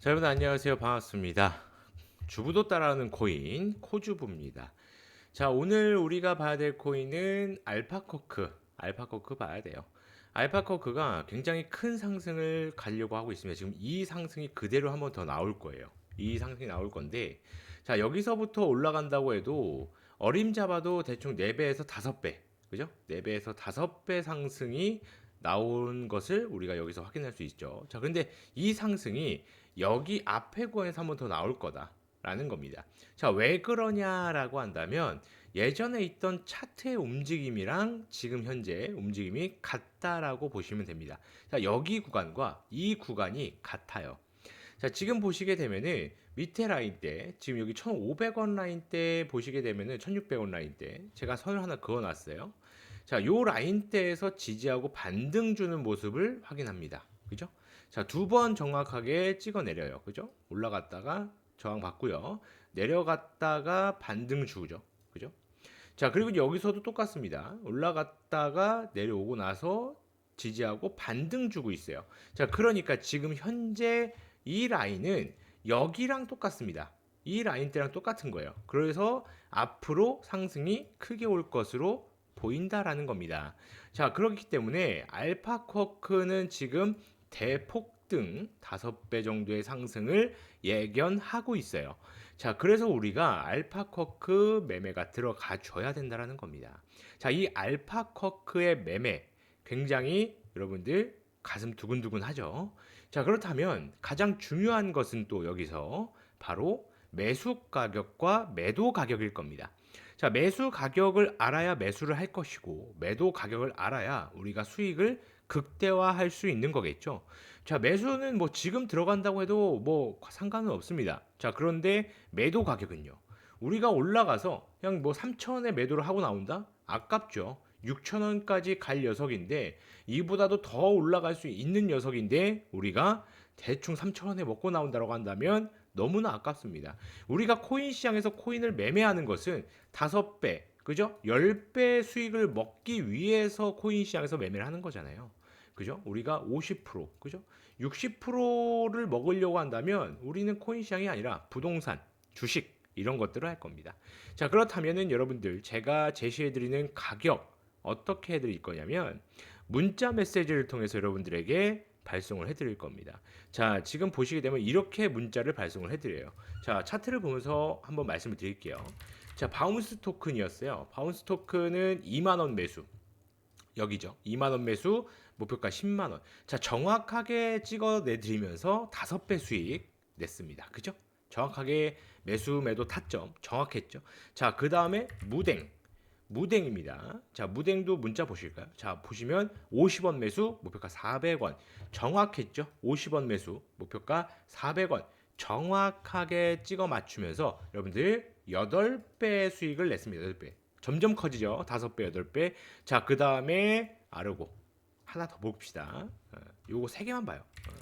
자, 여러분 안녕하세요. 반갑습니다. 주부도 따라하는 코인 코주부입니다. 자, 오늘 우리가 봐야 될 코인은 알파코크. 알파코크 봐야 돼요. 알파코크가 굉장히 큰 상승을 가려고 하고 있습니다. 지금 이 상승이 그대로 한 번 더 나올 거예요. 이 상승이 나올 건데 자, 여기서부터 올라간다고 해도 어림 잡아도 대충 4배에서 5배. 그죠? 4배에서 5배 상승이 나온 것을 우리가 여기서 확인할 수 있죠. 자, 근데 이 상승이 여기 앞에 구간에서 한 번 더 나올 거다라는 겁니다. 자, 왜 그러냐라고 한다면 예전에 있던 차트의 움직임이랑 지금 현재 움직임이 같다라고 보시면 됩니다. 자, 여기 구간과 이 구간이 같아요. 자, 지금 보시게 되면은 밑에 라인 때 지금 여기 1,500원 라인 때 보시게 되면은 1,600원 라인 때 제가 선을 하나 그어 놨어요. 자, 요 라인 대에서 지지하고 반등 주는 모습을 확인합니다. 그죠? 자, 두 번 정확하게 찍어 내려요. 그죠? 올라갔다가 저항 받고요. 내려갔다가 반등 주죠. 그죠? 자, 그리고 여기서도 똑같습니다. 올라갔다가 내려오고 나서 지지하고 반등 주고 있어요. 자, 그러니까 지금 현재 이 라인은 여기랑 똑같습니다. 이 라인 때랑 똑같은 거예요. 그래서 앞으로 상승이 크게 올 것으로 보인다라는 겁니다. 자, 그렇기 때문에 알파 쿼크는 지금 대폭등 5배 정도의 상승을 예견하고 있어요. 자, 그래서 우리가 알파 쿼크 매매가 들어가 줘야 된다라는 겁니다. 자, 이 알파 쿼크의 매매 굉장히 여러분들 가슴 두근두근 하죠. 자, 그렇다면 가장 중요한 것은 또 여기서 바로 매수 가격과 매도 가격일 겁니다. 자, 매수 가격을 알아야 매수를 할 것이고 매도 가격을 알아야 우리가 수익을 극대화할 수 있는 거겠죠. 자, 매수는 뭐 지금 들어간다고 해도 뭐 상관은 없습니다. 자, 그런데 매도 가격은요. 우리가 올라가서 그냥 뭐 3천원에 매도를 하고 나온다? 아깝죠. 6천원까지 갈 녀석인데 이보다도 더 올라갈 수 있는 녀석인데 우리가 대충 3천원에 먹고 나온다고 한다면 너무나 아깝습니다. 우리가 코인 시장에서 코인을 매매하는 것은 5배, 그죠? 10배 수익을 먹기 위해서 코인 시장에서 매매를 하는 거잖아요. 그죠? 우리가 50%, 그죠? 60%를 먹으려고 한다면 우리는 코인 시장이 아니라 부동산, 주식 이런 것들을 할 겁니다. 자, 그렇다면은 여러분들 제가 제시해 드리는 가격 어떻게 해 드릴 거냐면 문자 메시지를 통해서 여러분들에게 발송을 해드릴 겁니다. 자, 지금 보시게 되면 이렇게 문자를 발송을 해드려요. 자, 차트를 보면서 한번 말씀을 드릴게요. 자, 바운스 토큰이었어요. 바운스 토큰은 2만 원 매수. 여기죠. 2만 원 매수, 목표가 10만 원. 자, 정확하게 찍어 내드리면서 5배 수익 냈습니다. 그죠? 정확하게 매수 매도 타점 정확했죠. 자, 그 다음에 무댕. 무댕입니다. 자, 무댕도 문자 보실까요? 자, 보시면 50원 매수, 목표가 400원. 정확했죠? 50원 매수, 목표가 400원. 정확하게 찍어 맞추면서 여러분들 8배 수익을 냈습니다. 8배. 점점 커지죠. 5배, 8배. 자, 그 다음에 아르고. 하나 더 봅시다. 어, 요거 세 개만 봐요. 어,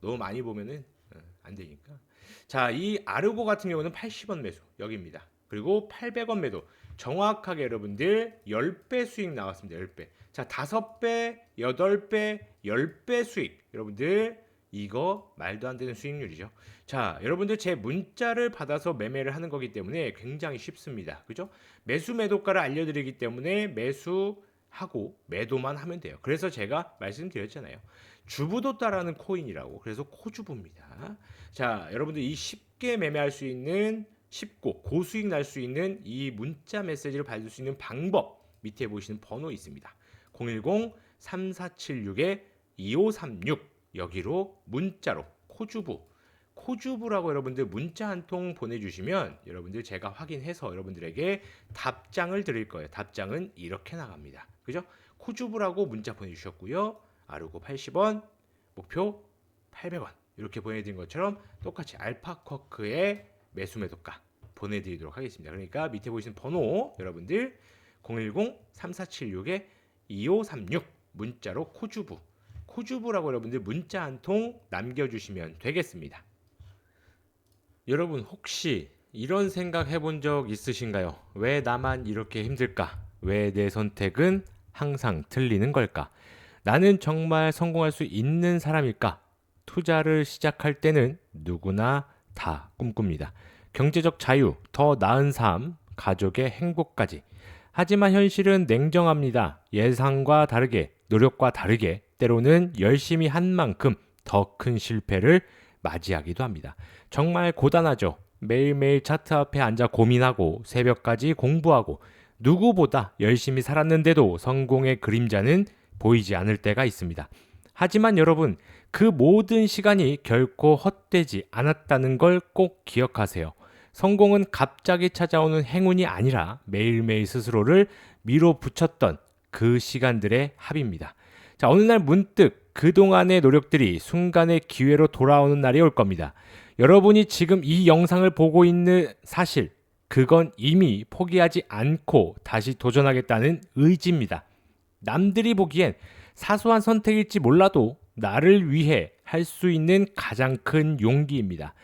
너무 많이 보면은 어, 안 되니까. 자, 이 아르고 같은 경우는 80원 매수. 여기입니다. 그리고 800원 매도. 정확하게 여러분들 10배 수익 나왔습니다. 10배. 자, 5배, 8배, 10배 수익. 여러분들 이거 말도 안 되는 수익률이죠. 자, 여러분들 제 문자를 받아서 매매를 하는 거기 때문에 굉장히 쉽습니다. 그죠? 매수 매도가를 알려드리기 때문에 매수 하고 매도만 하면 돼요. 그래서 제가 말씀드렸잖아요. 주부도 따라는 코인이라고. 그래서 코주부입니다. 자, 여러분들 이 쉽게 매매할 수 있는 쉽고 고수익 날 수 있는 이 문자 메시지를 받을 수 있는 방법 밑에 보시는 번호 있습니다. 010-3476-2536 여기로 문자로 코주부 코주부라고 여러분들 문자 한 통 보내주시면 여러분들 제가 확인해서 여러분들에게 답장을 드릴 거예요. 답장은 이렇게 나갑니다. 그죠? 코주부라고 문자 보내주셨고요. 아르고 80원, 목표 800원 이렇게 보내드린 것처럼 똑같이 알파커크의 매수 매도가 보내드리도록 하겠습니다. 그러니까 밑에 보이시는 번호 여러분들 010-3476-2536 문자로 코주부 코주부라고 여러분들 문자 한 통 남겨주시면 되겠습니다. 여러분 혹시 이런 생각 해본 적 있으신가요? 왜 나만 이렇게 힘들까? 왜 내 선택은 항상 틀리는 걸까? 나는 정말 성공할 수 있는 사람일까? 투자를 시작할 때는 누구나 다 꿈꿉니다. 경제적 자유, 더 나은 삶, 가족의 행복까지. 하지만 현실은 냉정합니다. 예상과 다르게, 노력과 다르게, 때로는 열심히 한 만큼 더 큰 실패를 맞이하기도 합니다. 정말 고단하죠. 매일매일 차트 앞에 앉아 고민하고 새벽까지 공부하고 누구보다 열심히 살았는데도 성공의 그림자는 보이지 않을 때가 있습니다. 하지만 여러분, 그 모든 시간이 결코 헛되지 않았다는 걸 꼭 기억하세요. 성공은 갑자기 찾아오는 행운이 아니라 매일매일 스스로를 밀어붙였던 그 시간들의 합입니다. 자, 어느 날 문득 그동안의 노력들이 순간의 기회로 돌아오는 날이 올 겁니다. 여러분이 지금 이 영상을 보고 있는 사실, 그건 이미 포기하지 않고 다시 도전하겠다는 의지입니다. 남들이 보기엔 사소한 선택일지 몰라도 나를 위해 할 수 있는 가장 큰 용기입니다.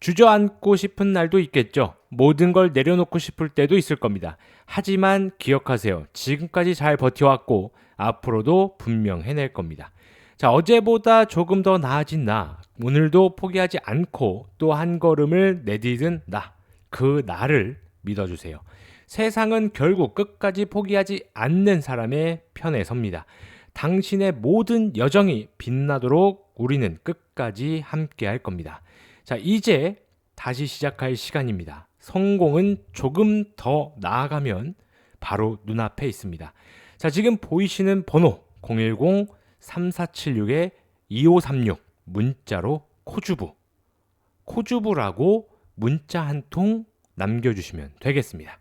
주저앉고 싶은 날도 있겠죠. 모든 걸 내려놓고 싶을 때도 있을 겁니다. 하지만 기억하세요. 지금까지 잘 버텨왔고 앞으로도 분명 해낼 겁니다. 자, 어제보다 조금 더 나아진 나. 오늘도 포기하지 않고 또 한 걸음을 내디딘 나. 그 나를 믿어주세요. 세상은 결국 끝까지 포기하지 않는 사람의 편에 섭니다. 당신의 모든 여정이 빛나도록 우리는 끝까지 함께 할 겁니다. 자, 이제 다시 시작할 시간입니다. 성공은 조금 더 나아가면 바로 눈앞에 있습니다. 자, 지금 보이시는 번호 010-3476-2536 문자로 코주부 코주부라고 문자 한 통 남겨주시면 되겠습니다.